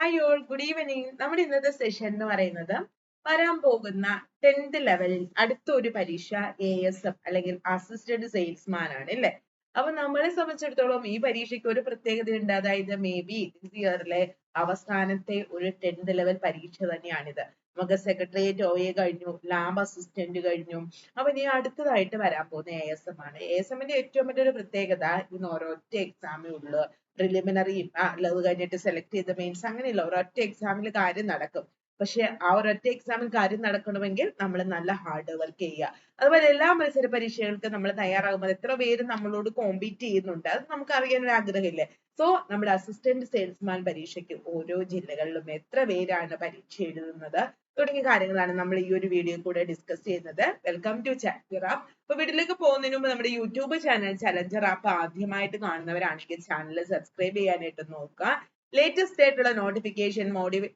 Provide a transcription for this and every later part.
Hi good evening നമ്മുടെ ഇന്നത്തെ session എന്ന് പറയുന്നത് വരാൻ പോകുന്ന ടെൻത്ത് ലെവലിൽ അടുത്ത ഒരു പരീക്ഷ എ എസ് എം അല്ലെങ്കിൽ അസിസ്റ്റന്റ് സെയിൽസ്മാൻ ആണ് അല്ലേ? അപ്പൊ നമ്മളെ സംബന്ധിച്ചിടത്തോളം ഈ പരീക്ഷയ്ക്ക് ഒരു പ്രത്യേകത ഉണ്ട്. അതായത് മേ ബി ഇയറിലെ അവസാനത്തെ ഒരു ടെൻത്ത് ലെവൽ പരീക്ഷ തന്നെയാണിത്. നമുക്ക് സെക്രട്ടേറിയറ്റ് ഒ എ കഴിഞ്ഞു ലാബ് അസിസ്റ്റന്റ് കഴിഞ്ഞു. അപ്പൊ ഇനി അടുത്തതായിട്ട് വരാൻ പോകുന്ന എ എസ് എം ആണ്. എ എസ് എമ്മിന്റെ ഏറ്റവും വലിയൊരു പ്രത്യേകത ഇന്ന് ഒരൊറ്റ എക്സാമേ ഉള്ളൂ. പ്രിലിമിനറിയും അത് കഴിഞ്ഞിട്ട് സെലക്ട് ചെയ്ത മെയിൻസ് അങ്ങനെയല്ല ഒരൊറ്റ എക്സാമിൽ കാര്യം നടക്കും. പക്ഷെ ആ ഒരൊറ്റ എക്സാമിൽ കാര്യം നടക്കണമെങ്കിൽ നമ്മൾ നല്ല ഹാർഡ് വർക്ക് ചെയ്യുക. അതുപോലെ എല്ലാ മത്സര പരീക്ഷകൾക്കും നമ്മൾ തയ്യാറാകുമ്പോൾ എത്ര പേര് നമ്മളോട് കോമ്പീറ്റ് ചെയ്യുന്നുണ്ട്. അത് നമുക്ക് അറിയാൻ ഒരു ആഗ്രഹമില്ലേ സോ നമ്മുടെ അസിസ്റ്റന്റ് സെയിൽസ്മാൻ പരീക്ഷയ്ക്ക് ഓരോ ജില്ലകളിലും എത്ര പേരാണ് പരീക്ഷ എഴുതുന്നത് തുടങ്ങിയ കാര്യങ്ങളാണ് നമ്മൾ ഈ ഒരു വീഡിയോ കൂടെ ഡിസ്കസ് ചെയ്യുന്നത്. വെൽക്കം ടു ചലഞ്ചർ ആപ്പ് അപ്പൊ വീട്ടിലേക്ക് പോകുന്നതിന് മുമ്പ് നമ്മുടെ യൂട്യൂബ് ചാനൽ ചലഞ്ചർ ആപ്പ് ആദ്യമായിട്ട് കാണുന്നവരാണെങ്കിൽ ചാനൽ സബ്സ്ക്രൈബ് ചെയ്യാനായിട്ട് നോക്കുക. ലേറ്റസ്റ്റ് ആയിട്ടുള്ള notification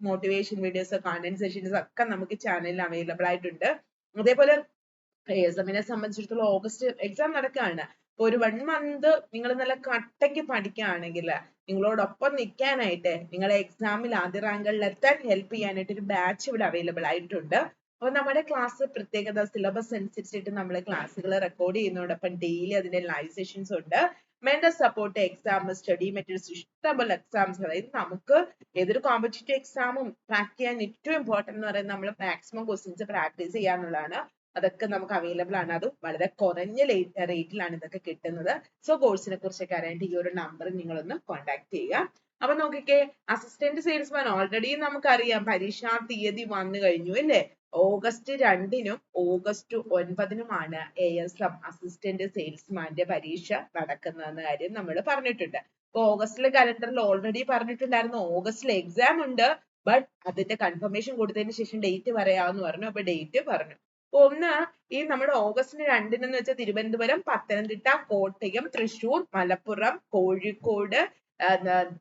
motivation videos content sessions ഒക്കെ നമുക്ക് ചാനലിൽ അവൈലബിൾ ആയിട്ടുണ്ട്. അതേപോലെ എസ് എമ്മിനെ സംബന്ധിച്ചിടത്തോളം ഓഗസ്റ്റ് എക്സാം നടക്കുകയാണ് ഒരു വൺ മന്ത് നിങ്ങൾ നല്ല കട്ടയ്ക്ക് പഠിക്കുകയാണെങ്കിൽ നിങ്ങളോടൊപ്പം നിൽക്കാനായിട്ട് നിങ്ങളെ എക്സാമിൽ ആദ്യ റാങ്കുകളിൽ എത്താൻ ഹെൽപ്പ് ചെയ്യാനായിട്ട് ഒരു ബാച്ച് ഇവിടെ അവൈലബിൾ ആയിട്ടുണ്ട്. അപ്പൊ നമ്മുടെ ക്ലാസ് പ്രത്യേകത സിലബസ് അനുസരിച്ചിട്ട് നമ്മൾ ക്ലാസ്സുകൾ റെക്കോർഡ് ചെയ്യുന്നതോടൊപ്പം ഡെയിലി അതിന്റെ ലൈവ് സെഷൻസ് ഉണ്ട്. Mental support exam study materials ഇഷ്ടംപോലെ എക്സാംസ് അതായത് നമുക്ക് ഏതൊരു കോമ്പറ്റേറ്റീവ് എക്സാമും ക്രാക്ക് ചെയ്യാൻ ഏറ്റവും ഇമ്പോർട്ടന്റ് എന്ന് പറയുന്നത് നമ്മൾ മാക്സിമം ക്വസ്റ്റ്യൻസ് പ്രാക്ടീസ് ചെയ്യാന്നുള്ളതാണ്. അതൊക്കെ നമുക്ക് അവൈലബിൾ ആണ്. അതും വളരെ കുറഞ്ഞ റേറ്റിലാണ് ഇതൊക്കെ കിട്ടുന്നത്. സോ കോഴ്സിനെ കുറിച്ചൊക്കെ അറിയാനായിട്ട് ഈ ഒരു നമ്പർ നിങ്ങളൊന്ന് കോൺടാക്ട് ചെയ്യുക. അപ്പൊ നോക്കിക്കേ അസിസ്റ്റന്റ് സെയിൽസ്മാൻ ഓൾറെഡി നമുക്കറിയാം പരീക്ഷാ തീയതി വന്നു കഴിഞ്ഞു അല്ലേ? ഓഗസ്റ്റ് രണ്ടിനും ഓഗസ്റ്റ് ഒൻപതിനുമാണ് എ എസ് എം അസിസ്റ്റന്റ് സെയിൽസ്മാന്റെ പരീക്ഷ നടക്കുന്നതെന്ന കാര്യം നമ്മൾ പറഞ്ഞിട്ടുണ്ട്. അപ്പൊ ഓഗസ്റ്റിലെ കലണ്ടറിൽ ഓൾറെഡി പറഞ്ഞിട്ടുണ്ടായിരുന്നു ഓഗസ്റ്റിൽ എക്സാം ഉണ്ട്. ബട്ട് അതിന്റെ കൺഫർമേഷൻ കൊടുത്തതിന് ശേഷം ഡേറ്റ് പറയാമെന്ന് പറഞ്ഞു. അപ്പൊ ഡേറ്റ് പറഞ്ഞു. ഒന്ന് ഈ നമ്മുടെ ഓഗസ്റ്റിന് രണ്ടിന് എന്ന് വെച്ചാൽ തിരുവനന്തപുരം പത്തനംതിട്ട കോട്ടയം തൃശൂർ മലപ്പുറം കോഴിക്കോട്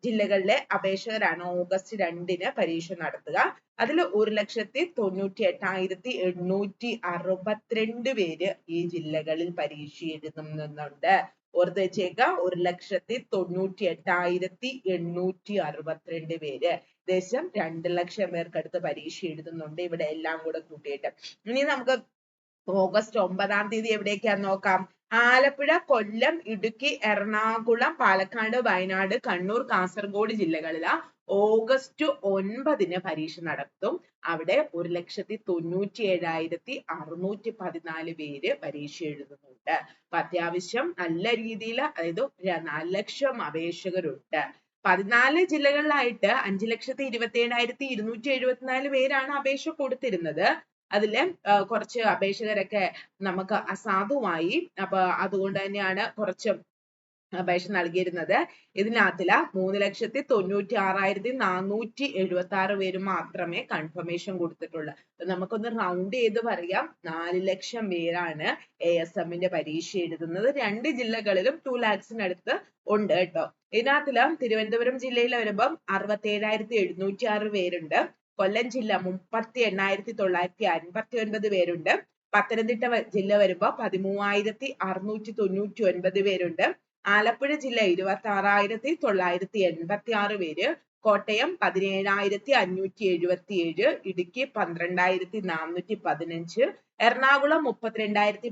ജില്ലകളിലെ അപേക്ഷകരാണ് ഓഗസ്റ്റ് രണ്ടിന് പരീക്ഷ നടത്തുക. അതിൽ ഒരു ലക്ഷത്തി തൊണ്ണൂറ്റി എട്ടായിരത്തി എണ്ണൂറ്റി അറുപത്തിരണ്ട് പേര് ഈ ജില്ലകളിൽ പരീക്ഷ എഴുതുന്നുണ്ട്. ഓർത്ത് വെച്ചേക്ക. ഒരു ലക്ഷത്തി തൊണ്ണൂറ്റി എട്ടായിരത്തി എണ്ണൂറ്റി അറുപത്തിരണ്ട് പേര്. ഏകദേശം രണ്ട് ലക്ഷം പേർക്ക് അടുത്ത് പരീക്ഷ എഴുതുന്നുണ്ട്. ഇവിടെ എല്ലാം കൂടെ കൂട്ടിയിട്ട്. ഇനി നമുക്ക് ഓഗസ്റ്റ് ഒമ്പതാം തീയതി എവിടേക്കാന്ന് നോക്കാം. ആലപ്പുഴ കൊല്ലം ഇടുക്കി എറണാകുളം പാലക്കാട് വയനാട് കണ്ണൂർ കാസർഗോഡ് ജില്ലകളിലാ ഓഗസ്റ്റ് ഒൻപതിന് പരീക്ഷ നടത്തും. അവിടെ ഒരു ലക്ഷത്തി തൊണ്ണൂറ്റി ഏഴായിരത്തി അറുന്നൂറ്റി പതിനാല് പേര് പരീക്ഷ എഴുതുന്നുണ്ട്. അപ്പൊ അത്യാവശ്യം നല്ല രീതിയിൽ അതായത് നാല് ലക്ഷം അപേക്ഷകരുണ്ട്. പതിനാല് ജില്ലകളിലായിട്ട് അഞ്ചു ലക്ഷത്തി ഇരുപത്തി ഏഴായിരത്തി ഇരുന്നൂറ്റി എഴുപത്തിനാല് പേരാണ് അപേക്ഷ കൊടുത്തിരുന്നത്. അതിൽ കുറച്ച് അപേക്ഷകരൊക്കെ നമുക്ക് അസാധുവായി അപ്പൊ അതുകൊണ്ട് തന്നെയാണ് കുറച്ച് അപേക്ഷ നൽകിയിരുന്നത്. ഇതിനകത്തിൽ മൂന്ന് ലക്ഷത്തി തൊണ്ണൂറ്റി ആറായിരത്തി നാനൂറ്റി എഴുപത്തി ആറ് പേര് മാത്രമേ കൺഫർമേഷൻ കൊടുത്തിട്ടുള്ളൂ. നമുക്കൊന്ന് റൗണ്ട് ചെയ്ത് പറയാം. നാല് ലക്ഷം പേരാണ് എ എസ് എമ്മിന്റെ പരീക്ഷ എഴുതുന്നത്. രണ്ട് ജില്ലകളിലും ടു ലാക്സിനടുത്ത് ഉണ്ട് കേട്ടോ. ഇതിനകത്തിൽ തിരുവനന്തപുരം ജില്ലയിൽ വരുമ്പം അറുപത്തി ഏഴായിരത്തി എഴുന്നൂറ്റി ആറ് പേരുണ്ട്. കൊല്ലം ജില്ല മുപ്പത്തി എണ്ണായിരത്തി തൊള്ളായിരത്തി അൻപത്തി ഒൻപത് പേരുണ്ട്. പത്തനംതിട്ട ജില്ല വരുമ്പോ പതിമൂവായിരത്തി അറുന്നൂറ്റി തൊണ്ണൂറ്റി ഒൻപത് പേരുണ്ട്. ആലപ്പുഴ ജില്ല ഇരുപത്തി ആറായിരത്തി തൊള്ളായിരത്തി എൺപത്തി ആറ് പേര്. കോട്ടയം പതിനേഴായിരത്തി അഞ്ഞൂറ്റി എഴുപത്തി ഏഴ് ഇടുക്കി പന്ത്രണ്ടായിരത്തി നാനൂറ്റി പതിനഞ്ച്. എറണാകുളം മുപ്പത്തിരണ്ടായിരത്തി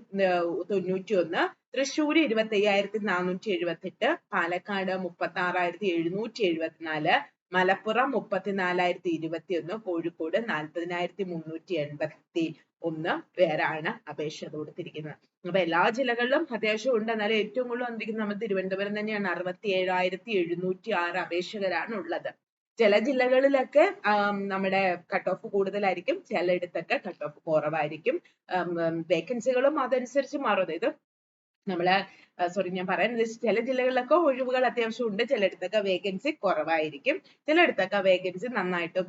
തൊണ്ണൂറ്റി ഒന്ന് തൃശ്ശൂർ ഇരുപത്തി അയ്യായിരത്തി നാനൂറ്റി എഴുപത്തി എട്ട് പാലക്കാട് മുപ്പത്തി ആറായിരത്തി എഴുന്നൂറ്റി എഴുപത്തിനാല്. മലപ്പുറം മുപ്പത്തിനാലായിരത്തി ഇരുപത്തി ഒന്ന് കോഴിക്കോട് നാൽപ്പതിനായിരത്തി മുന്നൂറ്റി എൺപത്തി ഒന്ന് പേരാണ് അപേക്ഷ കൊടുത്തിരിക്കുന്നത്. അപ്പൊ എല്ലാ ജില്ലകളിലും അത്യാവശ്യം ഉണ്ട് എന്നാലും ഏറ്റവും കൂടുതൽ വന്നിരിക്കുന്നത് നമ്മൾ തിരുവനന്തപുരം തന്നെയാണ്. അറുപത്തി ഏഴായിരത്തി എഴുന്നൂറ്റി ആറ് അപേക്ഷകരാണ് ഉള്ളത് ചില ജില്ലകളിലൊക്കെ നമ്മുടെ കട്ട് ഓഫ് കൂടുതലായിരിക്കും. ചിലയിടത്തൊക്കെ കട്ട് ഓഫ് കുറവായിരിക്കും. വേക്കൻസികളും അതനുസരിച്ച് മാറും. അതായത് നമ്മൾ സോറി ഞാൻ പറയാൻ ചില ജില്ലകളിലൊക്കെ ഒഴിവുകൾ അത്യാവശ്യം ഉണ്ട്. ചിലയിടത്തൊക്കെ വേക്കൻസി കുറവായിരിക്കും. ചിലയിടത്തൊക്കെ വേക്കൻസി നന്നായിട്ട്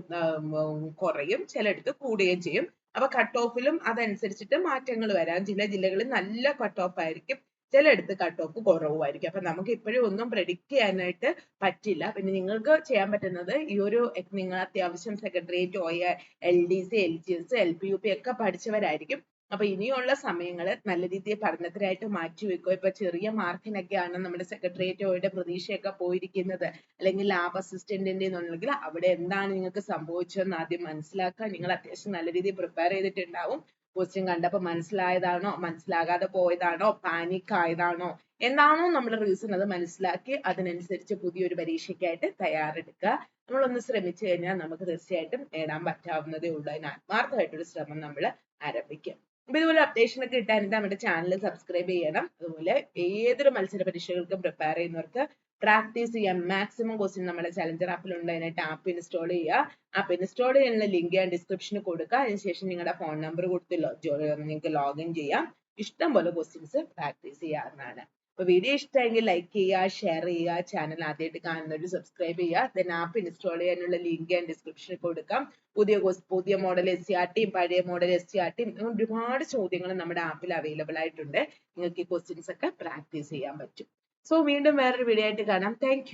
കുറയും. ചിലയിടത്ത് കൂടുകയും ചെയ്യും. അപ്പൊ കട്ട് ഓഫിലും അതനുസരിച്ചിട്ട് മാറ്റങ്ങൾ വരാം. ചില ജില്ലകളിൽ നല്ല കട്ട് ഓഫ് ആയിരിക്കും. ചിലയിടത്ത് കട്ട് ഓഫ് കുറവുമായിരിക്കും. അപ്പൊ നമുക്ക് ഇപ്പോഴും ഒന്നും പ്രഡിക്റ്റ് ചെയ്യാനായിട്ട് പറ്റില്ല. പിന്നെ നിങ്ങൾക്ക് ചെയ്യാൻ പറ്റുന്നത് ഈ ഒരു നിങ്ങൾ അത്യാവശ്യം secretariat O A L D C L G S L P U P ഒക്കെ പഠിച്ചവരായിരിക്കും. അപ്പൊ ഇനിയുള്ള സമയങ്ങൾ നല്ല രീതിയിൽ പഠനത്തിനായിട്ട് മാറ്റി വെക്കുക. ഇപ്പൊ ചെറിയ മാർക്കിനൊക്കെയാണ് നമ്മുടെ സെക്രട്ടേറിയറ്റോയുടെ പ്രതീക്ഷയൊക്കെ പോയിരിക്കുന്നത്. അല്ലെങ്കിൽ ലാബ് അസിസ്റ്റന്റിന്റെ എന്നുണ്ടെങ്കിൽ അവിടെ എന്താണ് നിങ്ങൾക്ക് സംഭവിച്ചതെന്ന് ആദ്യം മനസ്സിലാക്കുക. നിങ്ങൾ അത്യാവശ്യം നല്ല രീതിയിൽ പ്രിപ്പയർ ചെയ്തിട്ടുണ്ടാവും. ക്വസ്റ്റ്യൻ കണ്ടപ്പോൾ മനസ്സിലായതാണോ? മനസ്സിലാകാതെ പോയതാണോ? പാനിക് ആയതാണോ? എന്താണോ നമ്മുടെ റീസൺ അത് മനസ്സിലാക്കി അതിനനുസരിച്ച് പുതിയൊരു പരീക്ഷയ്ക്കായിട്ട് തയ്യാറെടുക്കുക. നമ്മളൊന്ന് ശ്രമിച്ചു കഴിഞ്ഞാൽ നമുക്ക് തീർച്ചയായിട്ടും നേടാൻ പറ്റാവുന്നതേ ഉള്ളൂ. അതിന് ആത്മാർത്ഥമായിട്ടൊരു ശ്രമം നമ്മൾ ആരംഭിക്കും. അപ്പൊ ഇതുപോലെ അപ്ഡേഷൻ ഒക്കെ കിട്ടാനായിട്ട് നമ്മുടെ ചാനൽ സബ്സ്ക്രൈബ് ചെയ്യണം. അതുപോലെ ഏതൊരു മത്സര പരീക്ഷകൾക്കും പ്രിപ്പയർ ചെയ്യുന്നവർക്ക് പ്രാക്ടീസ് ചെയ്യാം. മാക്സിമം ക്വസ്റ്റ്യൻ നമ്മുടെ ചലഞ്ചർ ആപ്പിൽ ഉണ്ട്. അതിനായിട്ട് ആപ്പ് ഇൻസ്റ്റാൾ ചെയ്യുക. ആപ്പ് ഇൻസ്റ്റാൾ ചെയ്യാനുള്ള ലിങ്ക് ഞാൻ ഡിസ്ക്രിപ്ഷനിൽ കൊടുക്കുക അതിനുശേഷം നിങ്ങളുടെ ഫോൺ നമ്പർ കൊടുത്ത് നിങ്ങൾക്ക് ലോഗിൻ ചെയ്യാം. ഇഷ്ടം പോലെ ക്വസ്റ്റ്യൻസ് പ്രാക്ടീസ് ചെയ്യാവുന്നതാണ്. അപ്പൊ വീഡിയോ ഇഷ്ടമെങ്കിൽ ലൈക്ക് ചെയ്യുക ഷെയർ ചെയ്യുക ചാനൽ ആദ്യമായിട്ട് കാണുന്നവർ സബ്സ്ക്രൈബ് ചെയ്യുക. ദെൻ ആപ്പ് ഇൻസ്റ്റാൾ ചെയ്യാനുള്ള ലിങ്ക് ഞാൻ ഡിസ്ക്രിപ്ഷനിൽ കൊടുക്കാം. പുതിയ പുതിയ മോഡൽ എസ് സി പഴയ മോഡൽ എസ് സി ഒരുപാട് ചോദ്യങ്ങൾ നമ്മുടെ ആപ്പിൽ അവൈലബിൾ ആയിട്ടുണ്ട്. നിങ്ങൾക്ക് ഈ ക്വസ്റ്റ്യൻസ് ഒക്കെ പ്രാക്ടീസ് ചെയ്യാൻ പറ്റും. സോ വീണ്ടും വേറൊരു വീഡിയോ ആയിട്ട് കാണാം. താങ്ക്